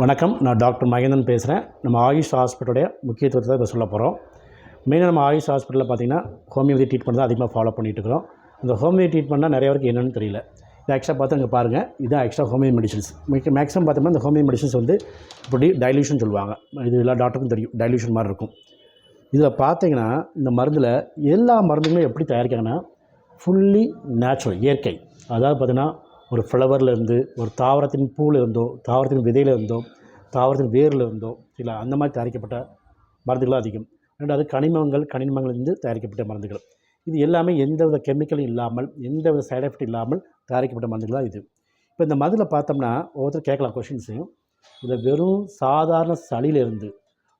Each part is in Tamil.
வணக்கம். நான் டாக்டர் மகேந்திரன் பேசுகிறேன் நம்ம ஆயுஷ் ஹாஸ்பிட்டலுடைய முக்கியத்துவத்தை இப்போ சொல்ல போகிறோம் மெயினாக நம்ம ஆயுஷ் ஹாஸ்பிட்டலில் பார்த்தீங்கன்னா ஹோமியோபதி ட்ரீட்மெண்ட் தான் அதிகமாக ஃபாலோ பண்ணிட்டு இருக்கிறோம். அந்த ஹோமியோ ட்ரீட்மெண்ட்னா நிறைய பேருக்கு என்னென்னு தெரியல. இது ஆக்சுவலாக பார்த்து அங்கே பாருங்கள் இதுதான் ஆக்சுவலாக ஹோமியோ மெடிசன்ஸ் மேக்ஸிமம் பார்த்தோம்னா இந்த ஹோமியோ மெடிசன்ஸ் வந்து இப்படி டைல்யூஷன் சொல்லுவாங்க. இது எல்லா டாக்டருக்கும் தெரியும். டைல்யூஷன் மாதிரி இருக்கும். இதில் பார்த்தீங்கன்னா இந்த மருந்தில் எல்லா மருந்துகளும் எப்படி தயாரிக்காங்கன்னா ஃபுல்லி நேச்சுரல் இயற்கை. அதாவது பார்த்தீங்கன்னா ஒரு ஃப்ளவர்லேருந்து ஒரு தாவரத்தின் பூவில் இருந்தோ தாவரத்தின் விதையிலிருந்தோ தாவரத்தின் வேரில் இருந்தோ இல்லை அந்த மாதிரி தயாரிக்கப்பட்ட மருந்துகளும் அதிகம். ரெண்டாவது கனிமங்கள் கனிமங்களிலிருந்து தயாரிக்கப்பட்ட மருந்துகள். இது எல்லாமே எந்தவித கெமிக்கலும் இல்லாமல் எந்தவித சைடு எஃபெக்ட் இல்லாமல் தயாரிக்கப்பட்ட மருந்துகள் தான் இது. இப்போ இந்த மருந்தில் பார்த்தோம்னா ஒவ்வொருத்தர் கேட்கலாம் கொஷின்ஸையும் இதில் வெறும் சாதாரண சளியிலிருந்து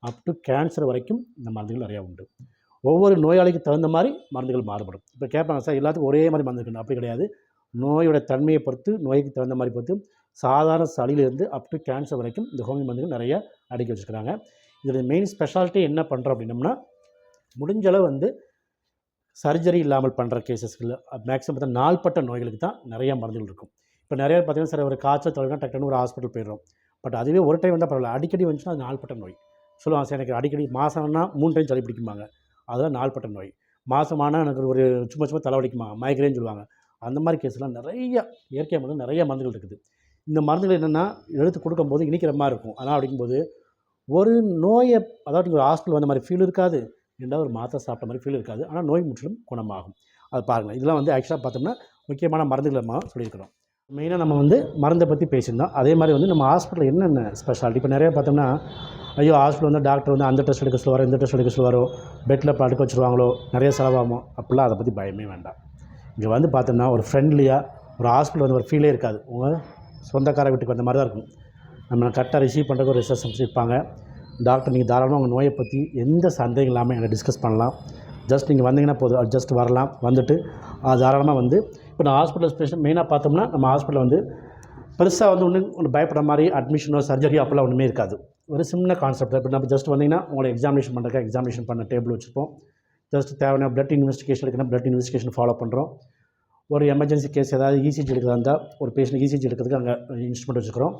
அப் டு கேன்சர் வரைக்கும் இந்த மருந்துகள் நிறையா உண்டு. ஒவ்வொரு நோயாளிக்கு தகுந்த மாதிரி மருந்துகள் மாறுபடும். இப்போ கேட்பாங்க சார் எல்லாத்துக்கும் ஒரே மாதிரி மருந்து இருக்கணும் அப்படி கிடையாது. நோயோட தன்மையை பொறுத்து நோய்க்கு தகுந்த மாதிரி பொறுத்து சாதாரண சளியிலேருந்து அப் டு கேன்சர் வரைக்கும் இந்த ஹோமியோ மருந்துகள் நிறைய அடுக்கி வச்சுக்கிறாங்க இதில் மெயின் ஸ்பெஷாலிட்டி என்ன பண்ணுறோம் அப்படின்னம்னா முடிஞ்சளவு வந்து சர்ஜரி இல்லாமல் பண்ணுற கேசஸ்கள் மேக்ஸிமம் பார்த்தா நாள்பட்ட நோய்களுக்கு தான் நிறைய மருந்துகள் இருக்கும். இப்போ நிறைய பார்த்திங்கன்னா பார்த்தீங்கன்னா சார் ஒரு காய்ச்சல் தொலைனா டக்குன்னு ஒரு ஹாஸ்பிட்டல் போயிடுறோம். பட் அதுவே ஒரு டைம் வந்தால் பரவாயில்ல. அடிக்கடி வந்துச்சுன்னா அது நாள்பட்ட நோய். சொல்லுவாங்க சார் எனக்கு அடிக்கடி மாதம்னா மூணு டைம் சளி பிடிக்குமாங்க அதுதான் நாள்பட்ட நோய். மாதமானால் எனக்கு ஒரு சும்மா சும்மா தலைவலிக்குமா மைக்ரேன்னு சொல்லுவாங்க. அந்த மாதிரி கேஸ்லாம் நிறைய இயற்கை மருந்து நிறைய மருந்துகள் இருக்குது. இந்த மருந்துகள் என்னென்னா எடுத்து கொடுக்கும்போது இனிக்கிற மாதிரி இருக்கும். ஆனால் அப்படிங்கும்போது ஒரு நோயை அதாவது ஒரு ஹாஸ்பிட்டல் வந்த மாதிரி ஃபீல் இருக்காது. ரெண்டாவது ஒரு மாத்திரை சாப்பிட்ட மாதிரி ஃபீல் இருக்காது. ஆனால் நோய் முற்றிலும் குணமாகும். அது பாருங்கள் இதெல்லாம் வந்து ஆக்சுவலாக பார்த்தோம்னா முக்கியமான மருந்துகள் நம்ம சொல்லியிருக்கிறோம். மெயினாக நம்ம வந்து மருந்தை பற்றி பேசியிருந்தோம். அதே மாதிரி வந்து நம்ம ஹாஸ்பிட்டலில் என்னென்ன ஸ்பெஷாலிட்டி இப்போ நிறைய பார்த்தோம்னா ஐயோ ஹாஸ்பிட்டல் வந்து டாக்டர் வந்து அந்த டெஸ்ட் எடுக்க சொல்லுவாரோ இந்த டெஸ்ட் எடுக்க சொல்லுவாரோ பெட்டில் படுக்க வச்சுருவாங்களோ நிறைய செலவாகும் அப்படிலாம் அதை பற்றி பயமே வேண்டாம். இங்கே வந்து பார்த்தோம்னா ஒரு ஃப்ரெண்ட்லியாக ஒரு ஹாஸ்பிட்டல் வந்து ஒரு ஃபீலே இருக்காது. உங்கள் சொந்தக்கார வீட்டுக்கு வந்த மாதிரி தான் இருக்கும். நம்ம கரெக்டாக ரிசீவ் பண்ணுறதுக்கு ஒரு ரிசப்ஷன்ஸ் இருப்பாங்க. டாக்டர் நீங்கள் தாராளமாக உங்கள் நோயை பற்றி எந்த சந்தேகம் இல்லாமல் எங்களை டிஸ்கஸ் பண்ணலாம். ஜஸ்ட் நீங்கள் வந்தீங்கன்னா போதும். ஜஸ்ட் வரலாம். வந்துட்டு அது தாராளமாக வந்து இப்போ நான் ஹாஸ்பிட்டல் ஸ்பெஷல் மெயினாக பார்த்தோம்னா நம்ம ஹாஸ்பிட்டல் வந்து பெருசாக வந்து ஒன்று ஒன்று பயப்படுற மாதிரி அட்மிஷனோ சர்ஜரியோ அப்போல்லாம் ஒன்றுமே இருக்காது. ஒரு சின்ன கான்செப்ட் இப்போ நம்ம ஜஸ்ட் வந்தீங்கன்னா உங்களை எக்ஸாமினேஷன் பண்ணுறதுக்கு எக்ஸாமினேஷன் பண்ண டேபிள் வச்சுருப்போம். ஜஸ்ட் தேவையான பிளட் இன்வெஸ்டிகேஷன் இருக்குன்னா பிளட் இன்வெஸ்டிகேஷன் ஃபாலோ பண்ணுறோம் ஒரு எமர்ஜென்சி கேஸ் ஏதாவது இசிஜி எடுக்கிறதா இருந்தால் ஒரு பேஷண்ட் இசிஜி எடுக்கிறதுக்கு அங்கே இன்ஸ்ட்ருமெண்ட் வச்சுக்கிறோம்.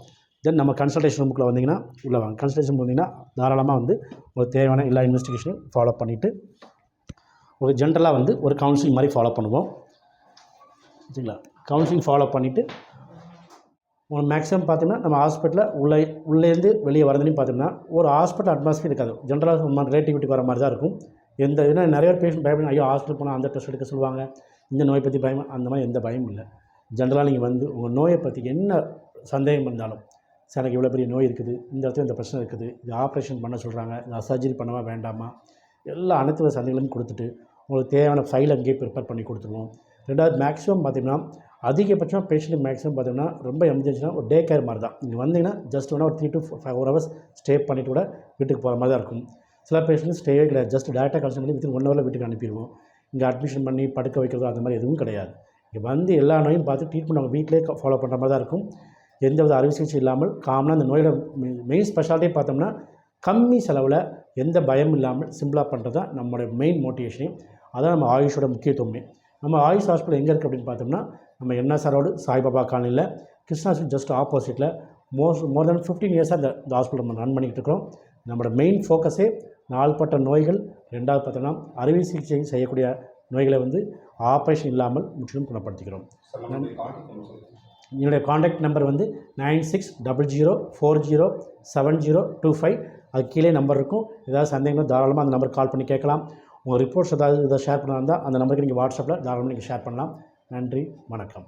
தென் நம்ம கன்சல்டேஷன் ரூமுக்குள்ளே வந்தீங்கன்னா உள்ளே வாங்க. கன்சல்டேஷன் வந்தீங்கன்னா தாராளமாக வந்து உங்களுக்கு தேவையான எல்லா இன்வெஸ்டிகேஷனையும் ஃபாலோ பண்ணிவிட்டு ஒரு ஜென்ரலாக வந்து ஒரு கவுன்சிலிங் மாதிரி ஃபாலோ பண்ணுவோம். சரிங்களா? கவுன்சிலிங் ஃபாலோ பண்ணிவிட்டு உங்களுக்கு மேக்ஸிமம் பார்த்தீங்கன்னா நம்ம ஹாஸ்பிட்டலில் உள்ளே உள்ளேருந்து வெளியே வரதுலையும் பார்த்தீங்கன்னா ஒரு ஹாஸ்பிட்டல் அட்மாஸ்பியர் இருக்காது. ஜென்ரலாக ரிலேட்டிவிட்டி வர மாதிரி தான் இருக்கும். எந்த ஏன்னா நிறைய பேஷண்ட் பயப்படும் ஐயோ ஹாஸ்பிட்டல் போனால் அந்த டெஸ்ட் எடுக்க சொல்லுவாங்க. இந்த நோயை பற்றி பயம் அந்த மாதிரி எந்த பயமும் இல்லை. ஜென்ரலாக நீங்கள் வந்து உங்கள் நோயை பற்றி என்ன சந்தேகம் இருந்தாலும் சார் எனக்கு இவ்வளோ பெரிய நோய் இருக்குது. இந்த இடத்துல இந்த பிரச்சனை இருக்குது. இது ஆப்ரேஷன் பண்ண சொல்கிறாங்க இது சர்ஜரி பண்ணவா வேண்டாமா? எல்லா அனைத்து சந்தைகளையும் கொடுத்துட்டு உங்களுக்கு தேவையான ஃபைல் அங்கேயே ப்ரிப்பேர் பண்ணி கொடுத்துருவோம். ரெண்டாவது மேக்ஸிமம் பார்த்திங்கன்னா அதிகபட்சம் பேஷண்ட்டுக்கு மேக்ஸிமம் பார்த்தீங்கன்னா ரொம்ப எமர்ஜென்சினா ஒரு டே கேர் மாதிரி தான். நீங்கள் வந்தீங்கன்னா ஜஸ்ட் ஒன்றா ஒரு three to five four hours stay பண்ணிவிட்டு கூட வீட்டுக்கு போகிற மாதிரி தான் இருக்கும். சில பேஷண்ட் ஸ்டேவே கிடையாது. ஜஸ்ட் டேரெக்டாக கலெக்ஷன் பண்ணி வித்தின் ஒன் ஹவரில் வீட்டுக்கு அனுப்பிடுவோம். இங்கே அட்மிஷன் பண்ணி படுக்க வைக்கிறதோ அந்த மாதிரி எதுவும் கிடையாது. இங்கே வந்து எல்லா நோயும் பார்த்து ட்ரீட்மெண்ட் நம்ம வீட்டிலே ஃபாலோ பண்ணுற மாதிரி தான் இருக்கும். எந்தவித அறுவை சிகிச்சை இல்லாமல் காமனாக அந்த நோயோட மெயின் ஸ்பெஷாலிட்டியே பார்த்தோம்னா கம்மி செலவில் எந்த பயம் இல்லாமல் சிம்பிளாக பண்ணுறது தான் நம்மளோட மெயின் மோட்டிவேஷனே அதான் நம்ம ஆயுஷோட முக்கியத்துவமே. நம்ம ஆயுஷ் ஹாஸ்பிட்டல் எங்கே இருக்குது அப்படின்னு பார்த்தோம்னா நம்ம என்ன ரோடு சாய்பாபா காலனியில் கிருஷ்ணா ஜஸ்ட் ஆப்போசிட்டில் மோஸ்ட் மோர் தென் ஃபிஃப்டீன் இயர்ஸாக இந்த இந்த ஹாஸ்பிட்டல் நம்ம ரன் பண்ணிகிட்டு இருக்கிறோம். நம்மளோட மெயின் ஃபோக்கஸே நாள்பட்ட நோய்கள் ரெண்டாவது பார்த்தோன்னா அறுவை சிகிச்சை செய்யக்கூடிய நோய்களை வந்து ஆப்ரேஷன் இல்லாமல் முற்றிலும் குணப்படுத்திக்கிறோம். என்னுடைய காண்டாக்ட் நம்பர் வந்து nine six double zero four zero seven zero two five அது கீழே நம்பர் இருக்கும். ஏதாவது சந்தேகங்களும் தாராளமாக அந்த நம்பர் கால் பண்ணி கேட்கலாம். உங்கள் ரிப்போர்ட்ஸ் ஏதாவது இதை ஷேர் பண்ணா இருந்தால் அந்த நம்பருக்கு நீங்கள் வாட்ஸ்அப்பில் தாராளமாக நீங்கள் ஷேர் பண்ணலாம். நன்றி வணக்கம்.